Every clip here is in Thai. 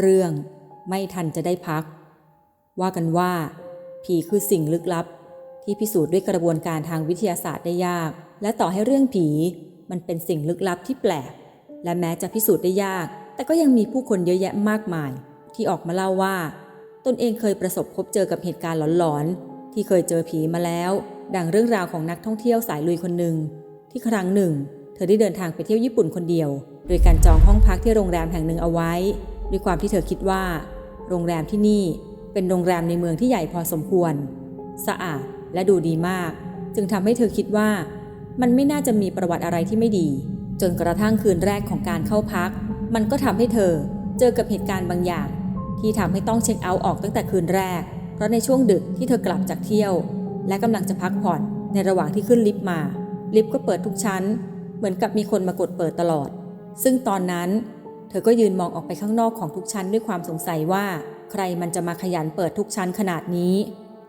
เรื่องไม่ทันจะได้พัก ว่ากันว่า ผีคือสิ่งลึกลับ ที่พิสูจน์ด้วยกระบวนการทางวิทยาศาสตร์ได้ยาก และต่อให้เรื่องผีมันเป็นสิ่งลึกลับที่แปลก และแม้จะพิสูจน์ได้ยาก แต่ก็ยังมีผู้คนเยอะแยะมากมาย ที่ออกมาเล่าว่า ตนเองเคยประสบพบเจอกับเหตุการณ์หลอนๆ ที่เคยเจอผีมาแล้ว ดังเรื่องราวของนักท่องเที่ยวสายลุยคนหนึ่งที่ครั้งหนึ่ง เธอได้เดินทางไปเที่ยวญี่ปุ่นคนเดียว โดยการจองห้องพักที่โรงแรมแห่งหนึ่งเอาไว้ ด้วยความที่เธอคิดว่า โรงแรมที่นี่เป็นโรงแรมในเมืองที่ใหญ่พอสมควร สะอาดและดูดีมาก จึงทำให้เธอคิดว่า มันไม่น่าจะมีประวัติอะไรที่ไม่ดี จนกระทั่งคืนแรกของการเข้าพัก มันก็ทำให้เธอเจอกับเหตุการณ์บางอย่าง ที่ทำให้ต้องเช็คเอาท์ออกตั้งแต่คืนแรก เพราะในช่วงดึกที่เธอกลับจากเที่ยว และกำลังจะพักผ่อนในระหว่างที่ขึ้นลิฟต์มา ลิฟต์ก็เปิดทุกชั้น เหมือนกับมีคนมากดเปิดตลอด ซึ่งตอนนั้น เธอก็ยืนมองออกไปข้างนอกของทุกชั้นด้วยความสงสัยว่า ใครมันจะมาขยันเปิดทุกชั้นขนาดนี้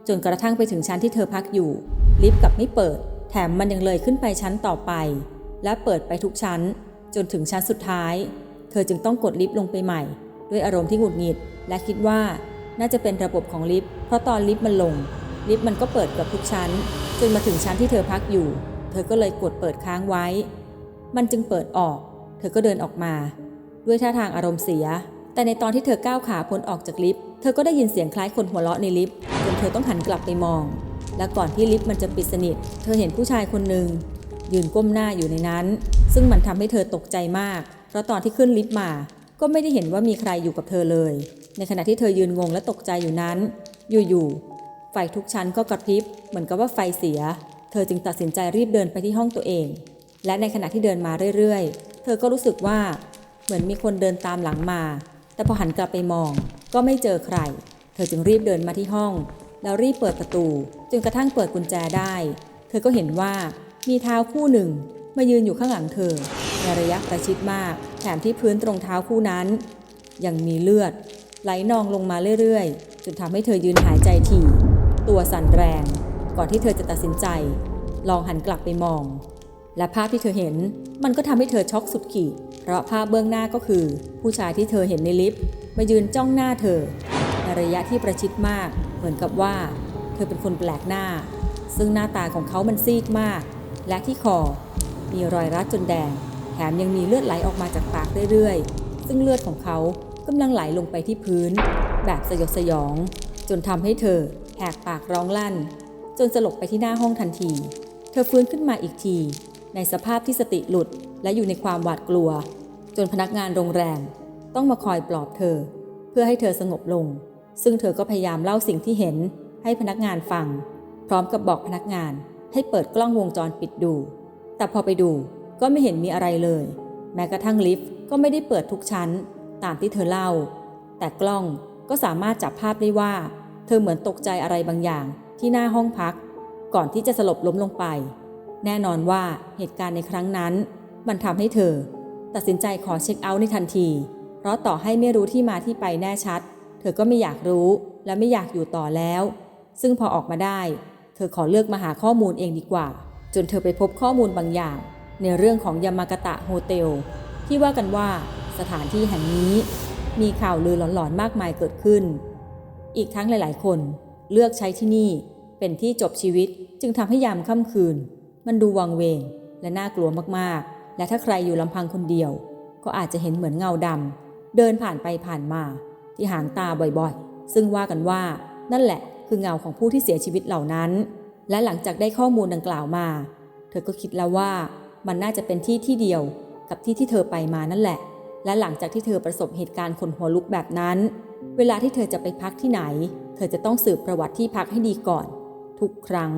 จนกระทั่งไปถึงชั้นที่เธอพักอยู่ ลิฟต์กลับไม่เปิด แถมมันยังเลยขึ้นไปชั้นต่อไป และเปิดไปทุกชั้น จนถึงชั้นสุดท้าย เธอจึงต้องกดลิฟต์ลงไปใหม่ ด้วยอารมณ์ที่หงุดหงิด และคิดว่าน่าจะเป็นระบบของลิฟต์เพราะตอนลิฟต์มันลง ลิฟต์มันก็เปิดเกับทุกชั้น จนมาถึงชั้นที่เธอพักอยู่ เธอก็เลยกดเปิดค้างไว้ มันจึงเปิดออก เธอก็เดินออกมา ด้วยท่าทางอารมณ์เสีย แต่ในตอนที่เธอก้าวขาพ้นออกจากลิฟต์ เธอก็ได้ยินเสียงคล้ายคนหัวเราะในลิฟต์จนเธอต้องหันกลับไปมอง และก่อนที่ลิฟต์มันจะปิดสนิท เธอเห็นผู้ชายคนหนึ่งยืนก้มหน้าอยู่ในนั้น ซึ่งมันทำให้เธอตกใจมาก เพราะตอนที่ขึ้นลิฟต์มา ก็ไม่ได้เห็นว่ามีใครอยู่กับเธอเลย ในขณะที่เธอยืนงงและตกใจอยู่นั้น อยู่ๆ ไฟทุกชั้นก็กระพริบ เหมือนกับว่าไฟเสีย เธอจึงตัดสินใจรีบเดินไปที่ห้องตัวเอง และในขณะที่เดินมาเรื่อยๆ เธอก็รู้สึกว่า เหมือนมีคนเดินตามหลังมา แต่พอหันกลับไปมอง ก็ไม่เจอใคร เธอจึงรีบเดินมาที่ห้อง แล้วรีบเปิดประตู จนกระทั่งเปิดกุญแจได้ เธอก็เห็นว่ามีเท้าคู่หนึ่งมายืนอยู่ข้างหลังเธอ ในระยะประชิดมาก แถมที่พื้นตรงเท้าคู่นั้น ยังมีเลือด ไหลนองลงมาเรื่อยๆ จนทำให้เธอยืนหายใจถี่ตัวสั่นแรง ก่อนที่เธอจะตัดสินใจ ลองหันกลับไปมอง และภาพที่เธอเห็นมันก็ทำให้เธอช็อกสุดขีด เพราะภาพเบื้องหน้าก็คือ ผู้ชายที่เธอเห็นในลิฟต์มายืนจ้องหน้าเธอในระยะที่ประชิดมาก เหมือนกับว่า เธอเป็นคนแปลกหน้า ซึ่งหน้าตาของเขามันซีดมาก และที่คอ มีรอยรัดจนแดง แถมยังมีเลือดไหลออกมาจากปากเรื่อยๆ ซึ่งเลือดของเขากำลังไหลลงไปที่พื้น แบบสยดสยอง จนทำให้เธอแหกปากร้องลั่น จนสลบไปที่หน้าห้องทันที เธอฟื้นขึ้นมาอีกที ในสภาพที่สติหลุด และอยู่ในความหวาดกลัว จนพนักงานโรงแรม ต้องมาคอยปลอบเธอ เพื่อให้เธอสงบลง ซึ่งเธอก็พยายามเล่าสิ่งที่เห็นให้พนักงานฟัง พร้อมกับบอกพนักงานให้เปิดกล้องวงจรปิดดู แต่พอไปดูก็ไม่เห็นมีอะไรเลย แม้กระทั่งลิฟต์ก็ไม่ได้เปิดทุกชั้น ตามที่เธอเล่า แต่กล้องก็สามารถจับภาพได้ว่า เธอเหมือนตกใจอะไรบางอย่างที่หน้าห้องพัก ก่อนที่จะสลบล้มลงไป แน่นอนว่าเหตุการณ์ในครั้งนั้น มันทำให้เธอ ตัดสินใจขอเช็คเอาท์ในทันที เพราะต่อให้ไม่รู้ที่มาที่ไปแน่ชัด เธอก็ไม่อยากรู้และไม่อยากอยู่ต่อแล้ว ซึ่งพอออกมาได้ เธอขอเลือกมาหาข้อมูลเองดีกว่า จนเธอไปพบข้อมูลบางอย่าง ในเรื่องของยามากตะโฮเทลที่ว่ากันว่าสถานที่แห่งนี้มีข่าวลือหลอนๆมากมายเกิดขึ้น อีกทั้งหลาย ๆ คนเลือกใช้ที่นี่เป็นที่จบชีวิตจึงทำให้ยามค่ำคืน มันดูวังเวงและน่ากลัวมากๆ และถ้าใครอยู่ลำพังคนเดียว ก็อาจจะเห็นเหมือนเงาดำเดินผ่านไปผ่านมา ที่หางตาบ่อยๆ ซึ่งว่ากันว่านั่นแหละคือเงาของผู้ที่เสียชีวิตเหล่านั้น และหลังจากได้ข้อมูลดังกล่าวมา เธอก็คิดแล้วว่ามันน่าจะเป็นที่ที่เดียวกับที่ที่เธอไปมานั่นแหละ และหลังจากที่เธอประสบเหตุการณ์คนหัวลุกแบบนั้น เวลาที่เธอจะไปพักที่ไหน เธอจะต้องสืบประวัติที่พักให้ดีก่อน ทุกครั้ง